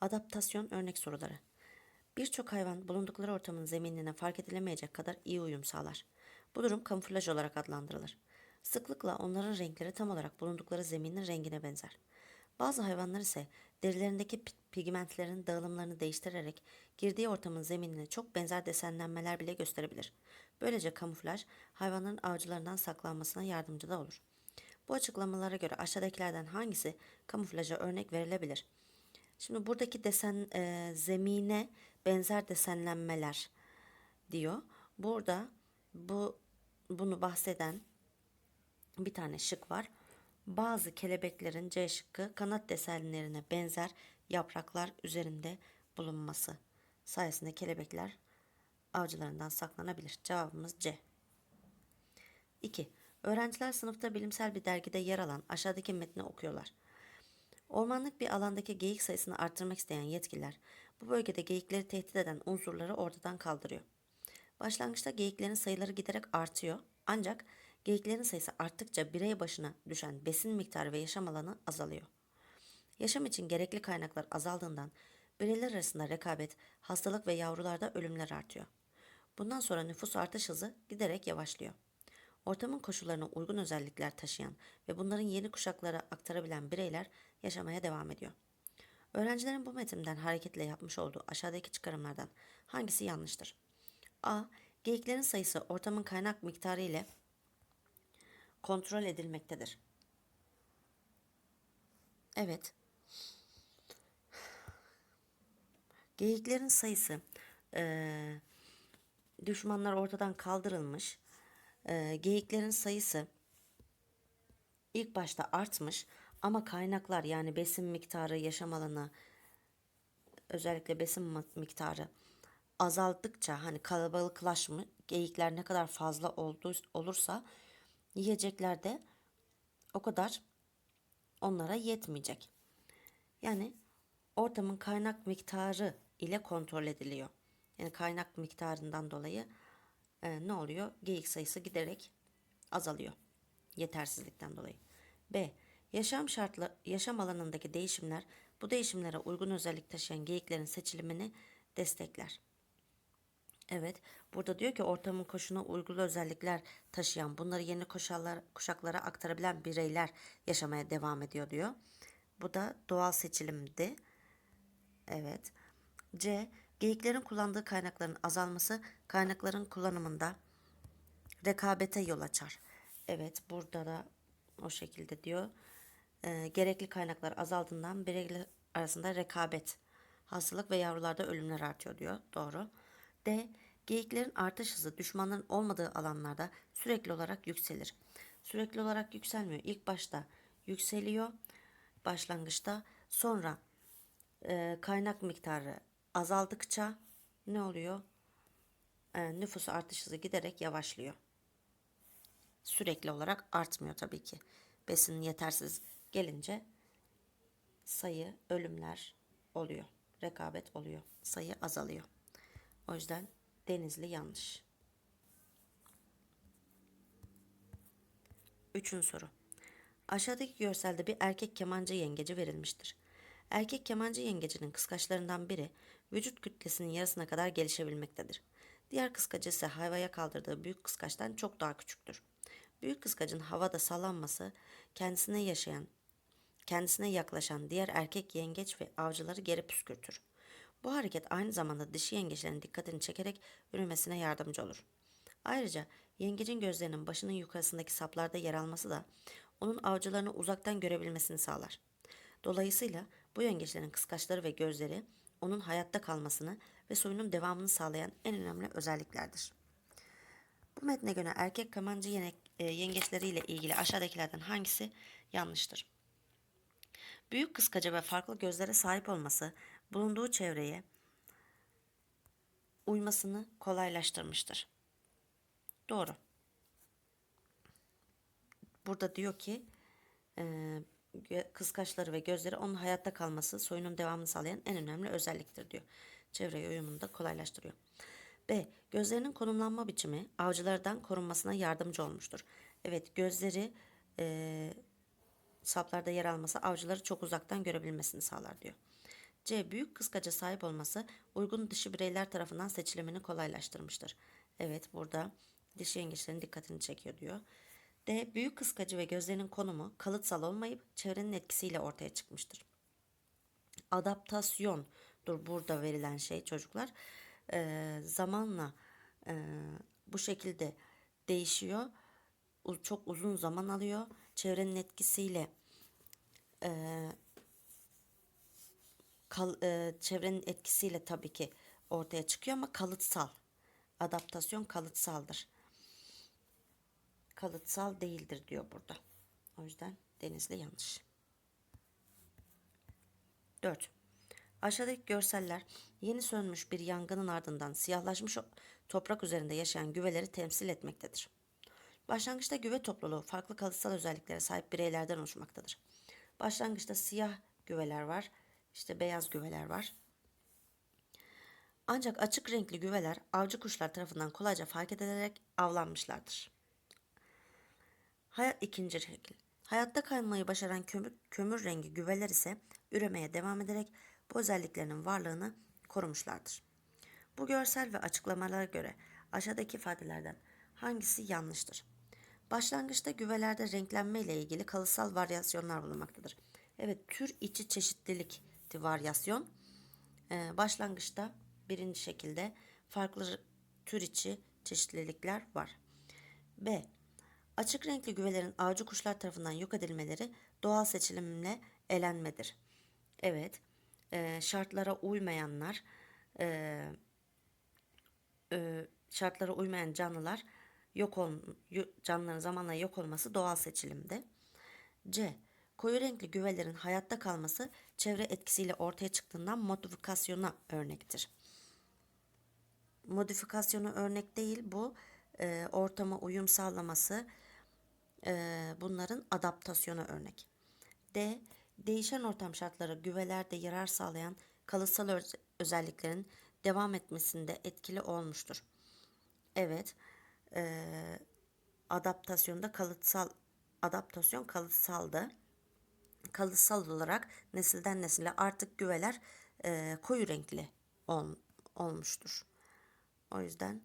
Adaptasyon örnek soruları. Birçok hayvan bulundukları ortamın zeminine fark edilemeyecek kadar iyi uyum sağlar. Bu durum kamuflaj olarak adlandırılır. Sıklıkla onların renkleri tam olarak bulundukları zeminin rengine benzer. Bazı hayvanlar ise derilerindeki pi- pigmentlerin dağılımlarını değiştirerek girdiği ortamın zeminine çok benzer desenlenmeler bile gösterebilir. Böylece kamuflaj hayvanların avcılarından saklanmasına yardımcı da olur. Bu açıklamalara göre aşağıdakilerden hangisi kamuflaja örnek verilebilir? Şimdi buradaki desen e, zemine benzer desenlenmeler diyor. Burada bu bunu bahseden bir tane şık var. Bazı kelebeklerin C şıkkı kanat desenlerine benzer yapraklar üzerinde bulunması sayesinde kelebekler avcılarından saklanabilir. Cevabımız C. 2. Öğrenciler sınıfta bilimsel bir dergide yer alan aşağıdaki metni okuyorlar. Ormanlık bir alandaki geyik sayısını arttırmak isteyen yetkililer bu bölgede geyikleri tehdit eden unsurları ortadan kaldırıyor. Başlangıçta geyiklerin sayıları giderek artıyor ancak geyiklerin sayısı arttıkça birey başına düşen besin miktarı ve yaşam alanı azalıyor. Yaşam için gerekli kaynaklar azaldığından bireyler arasında rekabet, hastalık ve yavrularda ölümler artıyor. Bundan sonra nüfus artış hızı giderek yavaşlıyor. Ortamın koşullarına uygun özellikler taşıyan ve bunların yeni kuşaklara aktarabilen bireyler yaşamaya devam ediyor. Öğrencilerin bu metinden hareketle yapmış olduğu aşağıdaki çıkarımlardan hangisi yanlıştır? A. Geyiklerin sayısı ortamın kaynak miktarı ile kontrol edilmektedir. Evet. Geyiklerin sayısı eee, düşmanlar ortadan kaldırılmış. Eee, geyiklerin sayısı ilk başta artmış ama kaynaklar yani besin miktarı, yaşam alanı, özellikle besin miktarı azaldıkça hani kalabalıklaşma geyikler ne kadar fazla oldu, olursa yiyecekler de o kadar onlara yetmeyecek. Yani ortamın kaynak miktarı ile kontrol ediliyor. Yani kaynak miktarından dolayı e, ne oluyor? Geyik sayısı giderek azalıyor. Yetersizlikten dolayı. B. Yaşam şartlı yaşam alanındaki değişimler bu değişimlere uygun özellik taşıyan geyiklerin seçilimini destekler. Evet, burada diyor ki ortamın koşuna uygun özellikler taşıyan, bunları yeni kuşaklar, kuşaklara aktarabilen bireyler yaşamaya devam ediyor diyor. Bu da doğal seçilimdi. Evet. C. Geyiklerin kullandığı kaynakların azalması kaynakların kullanımında rekabete yol açar. Evet, burada da o şekilde diyor. Ee, gerekli kaynaklar azaldığından bireyler arasında rekabet, hastalık ve yavrularda ölümler artıyor diyor. Doğru. D. Geyiklerin artış hızı düşmanların olmadığı alanlarda sürekli olarak yükselir. Sürekli olarak yükselmiyor. İlk başta yükseliyor başlangıçta. Sonra e, kaynak miktarı azaldıkça ne oluyor? E, nüfus artış hızı giderek yavaşlıyor. Sürekli olarak artmıyor tabii ki. Besin yetersiz gelince sayı, ölümler oluyor. Rekabet oluyor. Sayı azalıyor. O yüzden Denizli yanlış. Üçüncü soru. Aşağıdaki görselde bir erkek kemancı yengeci verilmiştir. Erkek kemancı yengecinin kıskaçlarından biri vücut kütlesinin yarısına kadar gelişebilmektedir. Diğer kıskacı ise havaya kaldırdığı büyük kıskaçtan çok daha küçüktür. Büyük kıskacın havada sallanması kendisine yaşayan, kendisine yaklaşan diğer erkek yengeç ve avcıları geri püskürtür. Bu hareket aynı zamanda dişi yengeçlerin dikkatini çekerek üremesine yardımcı olur. Ayrıca yengecin gözlerinin başının yukarısındaki saplarda yer alması da onun avcılarını uzaktan görebilmesini sağlar. Dolayısıyla bu yengeçlerin kıskaçları ve gözleri onun hayatta kalmasını ve soyunun devamını sağlayan en önemli özelliklerdir. Bu metne göre erkek kamancı e, yengeçleriyle ilgili aşağıdakilerden hangisi yanlıştır? Büyük kıskaca ve farklı gözlere sahip olması bulunduğu çevreye uymasını kolaylaştırmıştır. Doğru. Burada diyor ki e, kıskaçları ve gözleri onun hayatta kalması, soyunun devamını sağlayan en önemli özelliktir diyor. Çevreye uyumunu da kolaylaştırıyor. B. Gözlerinin konumlanma biçimi avcılardan korunmasına yardımcı olmuştur. Evet gözleri e, saplarda yer alması avcıları çok uzaktan görebilmesini sağlar diyor. C. Büyük kıskaca sahip olması uygun dişi bireyler tarafından seçilimini kolaylaştırmıştır. Evet burada dişi yengeçlerin dikkatini çekiyor diyor. D. Büyük kıskacı ve gözlerinin konumu kalıtsal olmayıp çevrenin etkisiyle ortaya çıkmıştır. Adaptasyondur burada verilen şey çocuklar. Ee, zamanla e, bu şekilde değişiyor. Çok uzun zaman alıyor. Çevrenin etkisiyle e, kal, e, çevrenin etkisiyle tabii ki ortaya çıkıyor ama kalıtsal. Adaptasyon kalıtsaldır. Kalıtsal değildir diyor burada. O yüzden Denizli yanlış. 4. Aşağıdaki görseller yeni sönmüş bir yangının ardından siyahlaşmış toprak üzerinde yaşayan güveleri temsil etmektedir. Başlangıçta güve topluluğu farklı kalıtsal özelliklere sahip bireylerden oluşmaktadır. Başlangıçta siyah güveler var, işte beyaz güveler var. Ancak açık renkli güveler avcı kuşlar tarafından kolayca fark edilerek avlanmışlardır. Hayat ikinci şekil. Hayatta kalmayı başaran kömür, kömür rengi güveler ise üremeye devam ederek bu özelliklerinin varlığını korumuşlardır. Bu görsel ve açıklamalara göre aşağıdaki ifadelerden hangisi yanlıştır? Başlangıçta güvelerde renklenme ile ilgili kalıtsal varyasyonlar bulunmaktadır. Evet, tür içi çeşitlilik varyasyon. Ee, başlangıçta birinci şekilde farklı tür içi çeşitlilikler var. B. Açık renkli güvelerin avcı kuşlar tarafından yok edilmeleri doğal seçilimle elenmedir. Evet, e, şartlara uymayanlar, e, e, şartlara uymayan canlılar yok ol, canlıların zamanla yok olması doğal seçilimde. C. Koyu renkli güvelerin hayatta kalması çevre etkisiyle ortaya çıktığından modifikasyona örnektir. Modifikasyonu örnek değil bu e, ortama uyum sağlaması e, bunların adaptasyonu örnek. D. Değişen ortam şartları güvelerde yarar sağlayan kalıtsal öz- özelliklerin devam etmesinde etkili olmuştur. Evet, e, adaptasyonda kalıtsal adaptasyon kalıtsaldı. Kalıtsal olarak nesilden nesile artık güveler e, koyu renkli ol, olmuştur. O yüzden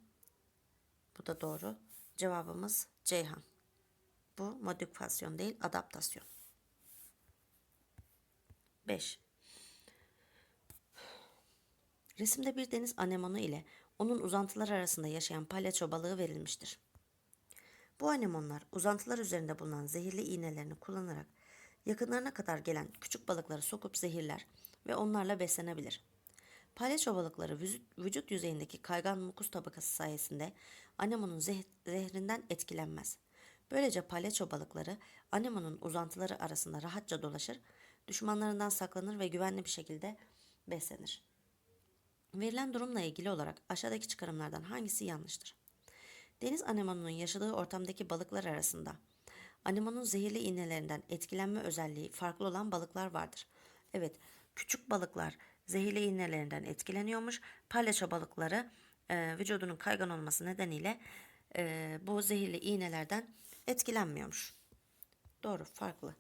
bu da doğru. Cevabımız Ceyhan. Bu modifikasyon değil, adaptasyon. 5. Resimde bir deniz anemonu ile onun uzantılar arasında yaşayan palyaço balığı verilmiştir. Bu anemonlar uzantılar üzerinde bulunan zehirli iğnelerini kullanarak yakınlarına kadar gelen küçük balıkları sokup zehirler ve onlarla beslenebilir. Palyaço balıkları vücut, yüzeyindeki kaygan mukus tabakası sayesinde anemonun zeh- zehrinden etkilenmez. Böylece palyaço balıkları anemonun uzantıları arasında rahatça dolaşır, düşmanlarından saklanır ve güvenli bir şekilde beslenir. Verilen durumla ilgili olarak aşağıdaki çıkarımlardan hangisi yanlıştır? Deniz anemonunun yaşadığı ortamdaki balıklar arasında anemonun zehirli iğnelerinden etkilenme özelliği farklı olan balıklar vardır. Evet, küçük balıklar zehirli iğnelerinden etkileniyormuş. Palyaço balıkları e, vücudunun kaygan olması nedeniyle e, bu zehirli iğnelerden etkilenmiyormuş. Doğru, farklı.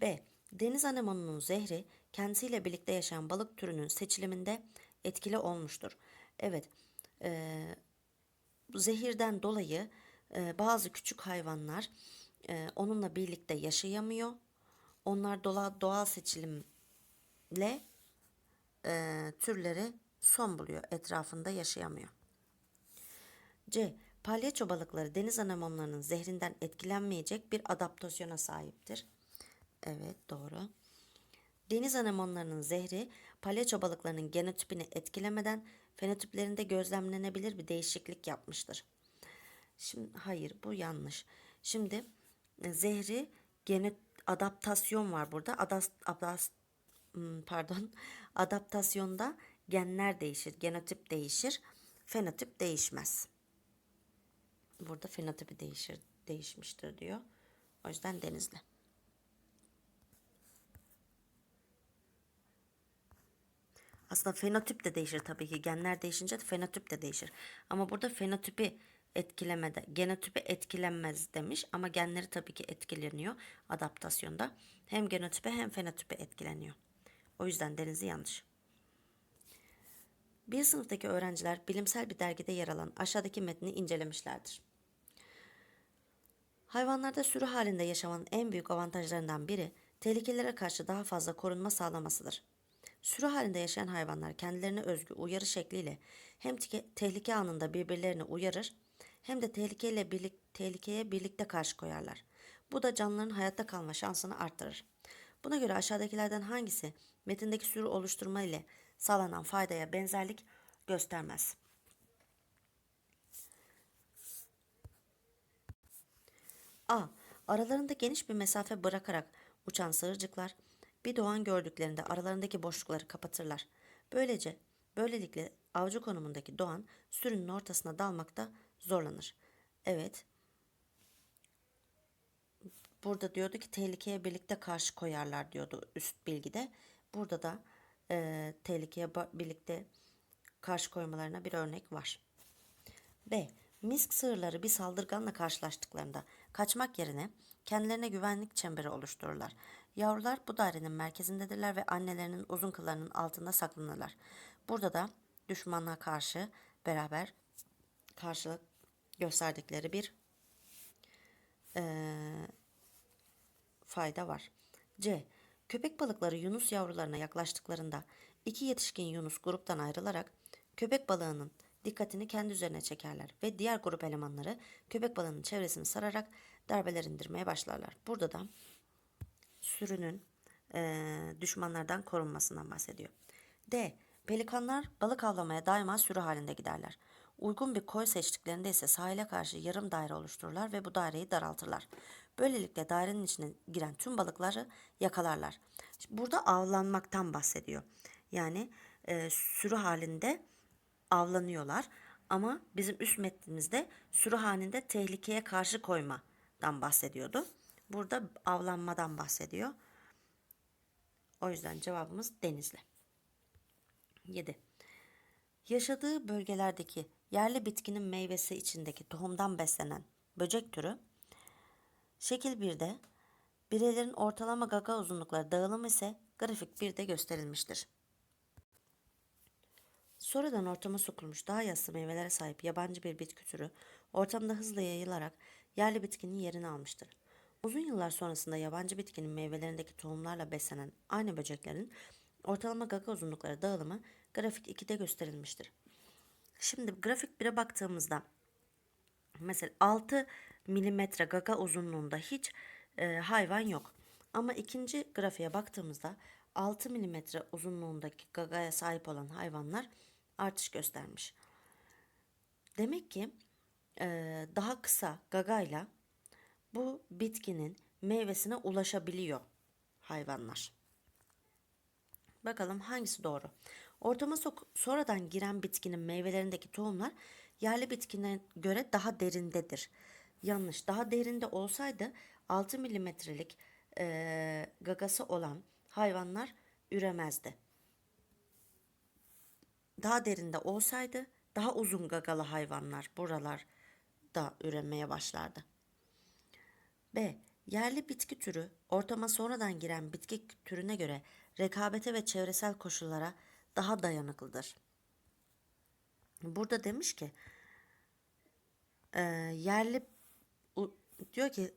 B. Deniz anemonunun zehri kendisiyle birlikte yaşayan balık türünün seçiliminde etkili olmuştur. Evet, e, zehirden dolayı e, bazı küçük hayvanlar e, onunla birlikte yaşayamıyor. Onlar dola, doğal seçilimle e, türleri son buluyor, etrafında yaşayamıyor. C. Palyaço balıkları deniz anemonlarının zehrinden etkilenmeyecek bir adaptasyona sahiptir. Evet doğru. Deniz anemonlarının zehri palyaço balıklarının genotipini etkilemeden fenotiplerinde gözlemlenebilir bir değişiklik yapmıştır. Şimdi hayır bu yanlış. Şimdi e, zehri gene adaptasyon var burada. Adas, adas, hmm, pardon. Adaptasyonda genler değişir, genotip değişir, fenotip değişmez. Burada fenotipi değişir, değişmiştir diyor. O yüzden denizli. Aslında fenotip de değişir tabii ki. Genler değişince de fenotip de değişir. Ama burada fenotipi etkilemede, genotipi etkilenmez demiş ama genleri tabii ki etkileniyor adaptasyonda. Hem genotipe hem fenotipe etkileniyor. O yüzden denizi yanlış. Bir sınıftaki öğrenciler bilimsel bir dergide yer alan aşağıdaki metni incelemişlerdir. Hayvanlarda sürü halinde yaşamanın en büyük avantajlarından biri tehlikelere karşı daha fazla korunma sağlamasıdır. Sürü halinde yaşayan hayvanlar kendilerine özgü uyarı şekliyle hem tehlike anında birbirlerini uyarır hem de tehlikeyle birlik, tehlikeye birlikte karşı koyarlar. Bu da canlıların hayatta kalma şansını arttırır. Buna göre aşağıdakilerden hangisi metindeki sürü oluşturma ile sağlanan faydaya benzerlik göstermez? A. Aralarında geniş bir mesafe bırakarak uçan sığırcıklar bir doğan gördüklerinde aralarındaki boşlukları kapatırlar. Böylece böylelikle avcı konumundaki doğan sürünün ortasına dalmakta zorlanır. Evet. Burada diyordu ki tehlikeye birlikte karşı koyarlar diyordu üst bilgide. Burada da e, tehlikeye birlikte karşı koymalarına bir örnek var. B. Misk sığırları bir saldırganla karşılaştıklarında kaçmak yerine kendilerine güvenlik çemberi oluştururlar. Yavrular bu dairenin merkezindedirler ve annelerinin uzun kıllarının altında saklanırlar. Burada da düşmanla karşı beraber karşılık gösterdikleri bir eee, fayda var. C. Köpek balıkları yunus yavrularına yaklaştıklarında iki yetişkin yunus gruptan ayrılarak köpek balığının dikkatini kendi üzerine çekerler ve diğer grup elemanları köpek balığının çevresini sararak darbeler indirmeye başlarlar. Burada da sürünün eee, düşmanlardan korunmasından bahsediyor. D. Pelikanlar balık avlamaya daima sürü halinde giderler. Uygun bir koy seçtiklerinde ise sahile karşı yarım daire oluştururlar ve bu daireyi daraltırlar. Böylelikle dairenin içine giren tüm balıkları yakalarlar. Burada avlanmaktan bahsediyor. Yani eee, sürü halinde avlanıyorlar. Ama bizim üst metnimizde sürü halinde tehlikeye karşı koymadan bahsediyordu. Burada avlanmadan bahsediyor. O yüzden cevabımız Denizli. 7. Yaşadığı bölgelerdeki yerli bitkinin meyvesi içindeki tohumdan beslenen böcek türü şekil 1'de bireylerin ortalama gaga uzunlukları dağılımı ise grafik 1'de gösterilmiştir. Sonradan ortama sokulmuş daha yassı meyvelere sahip yabancı bir bitki türü ortamda hızla yayılarak yerli bitkinin yerini almıştır. Uzun yıllar sonrasında yabancı bitkinin meyvelerindeki tohumlarla beslenen aynı böceklerin ortalama gaga uzunlukları dağılımı grafik 2'de gösterilmiştir. Şimdi grafik 1'e baktığımızda mesela 6 milimetre gaga uzunluğunda hiç e, hayvan yok. Ama ikinci grafiğe baktığımızda 6 milimetre uzunluğundaki gagaya sahip olan hayvanlar artış göstermiş. Demek ki e, daha kısa gagayla bu bitkinin meyvesine ulaşabiliyor hayvanlar. Bakalım hangisi doğru? Ortama sok- sonradan giren bitkinin meyvelerindeki tohumlar yerli bitkine göre daha derindedir. Yanlış. Daha derinde olsaydı 6 milimetrelik eee, gagası olan hayvanlar üremezdi. Daha derinde olsaydı daha uzun gagalı hayvanlar buralarda üremeye başlardı. B. Yerli bitki türü ortama sonradan giren bitki türüne göre rekabete ve çevresel koşullara daha dayanıklıdır. Burada demiş ki e, yerli diyor ki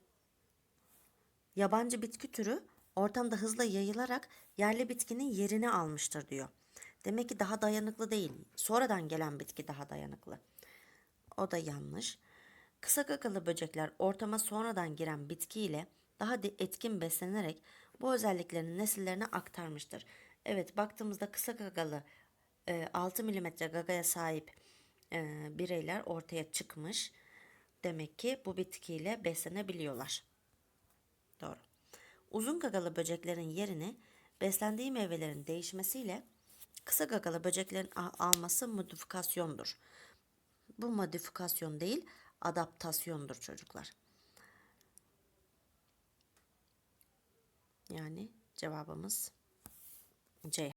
yabancı bitki türü ortamda hızla yayılarak yerli bitkinin yerini almıştır diyor. Demek ki daha dayanıklı değil. Sonradan gelen bitki daha dayanıklı. O da yanlış. Kısa gagalı böcekler ortama sonradan giren bitki ile daha etkin beslenerek bu özelliklerini nesillerine aktarmıştır. Evet baktığımızda kısa gagalı e, 6 mm gagaya sahip e, bireyler ortaya çıkmış. Demek ki bu bitkiyle beslenebiliyorlar. Doğru. Uzun gagalı böceklerin yerini beslendiği meyvelerin değişmesiyle kısa gagalı böceklerin alması modifikasyondur. Bu modifikasyon değil, adaptasyondur çocuklar. Yani cevabımız C.